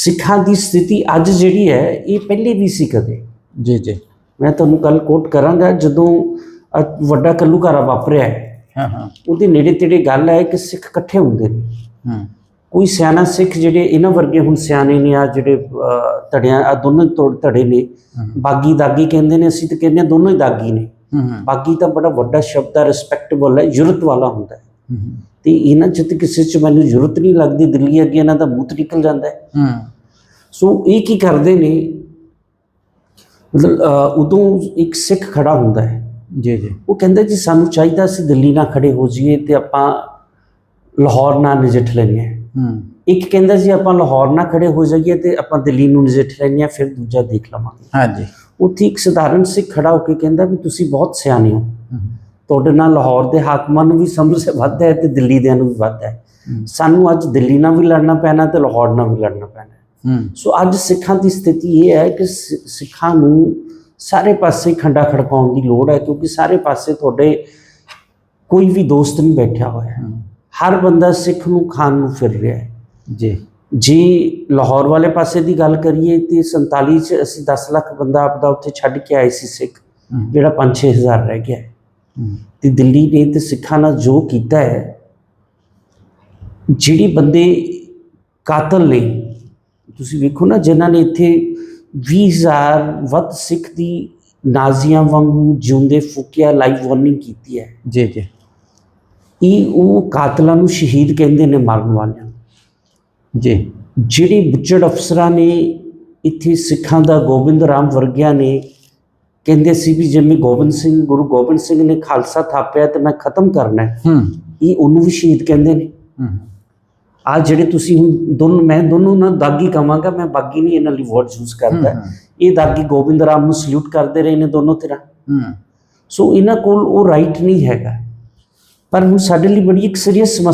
ਸਿੱਖਾਂ ਦੀ ਸਥਿਤੀ ਅੱਜ ਜਿਹੜੀ ਹੈ ਇਹ ਪਹਿਲੇ ਵੀ ਸੀ ਕਦੇ। ਜੀ ਜੀ। ਮੈਂ ਤੁਹਾਨੂੰ ਕੱਲ ਕੋਟ ਕਰਾਂਗਾ ਜਦੋਂ ਵੱਡਾ ਕੱਲੂਕਾਰਾ ਵਾਪਰਿਆ ਹੈ, ਹਾਂ ਉਹਦੇ ਨੇੜੇ ਤੇੜੇ ਗੱਲ ਹੈ ਕਿ ਸਿੱਖ ਇਕੱਠੇ ਹੁੰਦੇ ਨੇ। ਹੂੰ। ਕੋਈ ਸਿਆਣਾ ਸਿੱਖ ਜਿਹੜੇ ਇਹਨਾਂ ਵਰਗੇ ਹੁਣ ਸਿਆਣੇ ਨੇ ਆ ਜਿਹੜੇ ਧੜਿਆਂ ਆ ਦੋਨੋਂ ਤੋੜ ਧੜੇ ਨੇ। ਬਾਗੀ ਦਾਗੀ ਕਹਿੰਦੇ ਨੇ ਅਸੀਂ ਤਾਂ ਕਹਿੰਦੇ ਹਾਂ ਦੋਨੋਂ ਹੀ ਦਾਗੀ ਨੇ। ਬਾਗੀ ਤਾਂ ਬੜਾ ਵੱਡਾ ਸ਼ਬਦ ਹੈ ਰਿਸਪੈਕਟੇਬਲ ਹੈ ਜੁਰਤ ਵਾਲਾ ਹੁੰਦਾ ਹੂੰ। ਤੇ ਇਹਨਾਂ ਚ ਤੇ ਕਿਸੇ ਚ ਮੈਨੂੰ ਜ਼ਰੂਰਤ ਨਹੀਂ ਲੱਗਦੀ ਦਿੱਲੀ ਅੱਗੇ ਇਹਨਾਂ ਦਾ ਮੂੰਹ ਨਿਕਲ ਜਾਂਦਾ ਹੈ। ਹੂੰ। ਸੋ ਇਹ ਕੀ ਕਰਦੇ ਨੇ? ਮਤਲਬ ਉਦੋਂ ਇੱਕ ਸਿੱਖ ਖੜਾ ਹੁੰਦਾ ਹੈ। ਜੀ ਜੀ। ਉਹ ਕਹਿੰਦਾ ਜੀ ਸਾਨੂੰ ਚਾਹੀਦਾ ਸੀ ਦਿੱਲੀ ਨਾਲ ਖੜੇ ਹੋ ਜਾਈਏ ਤੇ ਆਪਾਂ ਲਾਹੌਰ ਨਾਲ ਨਜਿੱਠ ਲੈਂਦੇ ਹਾਂ। ਇੱਕ ਕਹਿੰਦਾ ਜੀ ਆਪਾਂ ਲਾਹੌਰ ਨਾਲ ਖੜੇ ਹੋ ਜਾਈਏ ਤੇ ਆਪਾਂ ਦਿੱਲੀ ਨੂੰ ਨਜਿੱਠ ਲੈਂਦੇ ਹਾਂ ਫਿਰ ਦੂਜਾ ਦੇਖ ਲਵਾਂਗੇ। ਹਾਂਜੀ। ਉੱਥੇ ਇੱਕ ਸਧਾਰਨ ਸਿੱਖ ਖੜਾ ਹੋ ਕੇ ਕਹਿੰਦਾ ਵੀ ਤੁਸੀਂ ਬਹੁਤ ਸਿਆਣੇ ਹੂੰ। ਤੁਹਾਡੇ ਨਾਲ ਲਾਹੌਰ ਦੇ ਹਾਕਮਾਂ ਨੂੰ ਵੀ ਸਮਝ ਵੱਧ ਹੈ ਤੇ ਦਿੱਲੀ ਦਿਆਂ ਨੂੰ ਵੀ ਵੱਧ ਹੈ। ਸਾਨੂੰ ਅੱਜ ਦਿੱਲੀ ਨਾਲ ਵੀ ਲੜਨਾ ਪੈਣਾ ਤੇ ਲਾਹੌਰ ਨਾਲ ਵੀ ਲੜਨਾ ਪੈਣਾ ਸੋ ਅੱਜ ਸਿੱਖਾਂ ਦੀ ਸਥਿਤੀ ਇਹ ਹੈ ਕਿ ਸਿੱਖਾਂ ਨੂੰ ਸਾਰੇ ਪਾਸੇ ਖੰਡਾ ਖੜਕਾਉਣ ਦੀ ਲੋੜ ਹੈ ਕਿਉਂਕਿ ਸਾਰੇ ਪਾਸੇ ਤੁਹਾਡੇ ਕੋਈ ਵੀ ਦੋਸਤ ਨਹੀਂ ਬੈਠਿਆ ਹੋਇਆ ਹੈ। ਹਰ ਬੰਦਾ ਸਿੱਖ ਨੂੰ ਖਾਣ ਨੂੰ ਫਿਰ ਰਿਹਾ ਹੈ। ਜੀ। ਜੇ ਲਾਹੌਰ ਵਾਲੇ ਪਾਸੇ ਦੀ ਗੱਲ ਕਰੀਏ ਤੇ 47 ਚ ਅਸੀਂ 10 ਲੱਖ ਬੰਦਾ ਆਪਦਾ ਉੱਥੇ ਛੱਡ ਕੇ ਆਏ ਸੀ ਸਿੱਖ ਜਿਹੜਾ 5-6000 ਰਹਿ ਗਿਆ ਹੂੰ। ਤੇ ਦਿੱਲੀ ਨੇ ਤੇ ਸਿੱਖਾਂ ਨਾਲ ਜੋ ਕੀਤਾ ਹੈ ਜਿਹੜੀ ਬੰਦੇ ਕਾਤਲ ਨੇ ਤੁਸੀਂ ਵੇਖੋ ਨਾ ਜਿਨ੍ਹਾਂ ਨੇ ਇੱਥੇ 20000 ਵੱਧ ਸਿੱਖ ਦੀ ਨਾਜ਼ੀਆਂ ਵਾਂਗੂ ਜਿਉਂਦੇ ਫੂਕਿਆ ਲਾਈਵ ਵਾਰਨਿੰਗ ਕੀਤੀ ਹੈ। ਜੀ ਜੀ। ਇਹ ਉਹ ਕਾਤਲਾਂ ਨੂੰ ਸ਼ਹੀਦ ਕਹਿੰਦੇ ਨੇ ਮਾਰਨ ਵਾਲਿਆਂ। ਜੀ। ਜਿਹੜੇ ਬੁੱਚੜ ਅਫਸਰਾਂ ਨੇ ਇੱਥੇ ਸਿੱਖਾਂ ਦਾ ਗੋਬਿੰਦ ਰਾਮ ਵਰਗਿਆਂ ਨੇ ਕਹਿੰਦੇ ਸੀ ਵੀ ਜਿਵੇਂ ਗੋਬਿੰਦ ਸਿੰਘ ਗੁਰੂ ਗੋਬਿੰਦ ਸਿੰਘ ਨੇ ਖਾਲਸਾ ਥਾਪਿਆ ਤੇ ਮੈਂ ਖਤਮ ਕਰਨਾ ਹੈ। ਇਹ ਉਹਨੂੰ ਵੀ ਸ਼ਹੀਦ ਕਹਿੰਦੇ ਨੇ। ਹੂੰ। ਆ ਜਿਹੜੇ ਤੁਸੀਂ ਹੁਣ ਦੋਨੋਂ ਮੈਂ ਦੋਨੋਂ ਨਾ ਦਾਗੀ ਕਵਾਂਗਾ ਮੈਂ ਬਾਗੀ ਨਹੀਂ ਇਹਨਾਂ ਲਈ ਵਰਡ ਯੂਜ਼ ਕਰਦਾ। ਇਹ ਦਾਗੀ ਗੋਬਿੰਦ ਰਾਮ ਨੂੰ ਸਲੂਟ ਕਰਦੇ ਰਹੇ ਨੇ ਦੋਨੋਂ ਤਰ੍ਹਾਂ। ਹੂੰ। ਸੋ ਇਹਨਾਂ ਕੋਲ ਉਹ ਰਾਈਟ ਨਹੀਂ ਹੈਗਾ। ਪਰ ਹੁਣ ਸਾਡੇ ਲਈ ਬੜੀ ਇੱਕ ਸੀਰੀਅਸ ਸਮੱਸਿਆ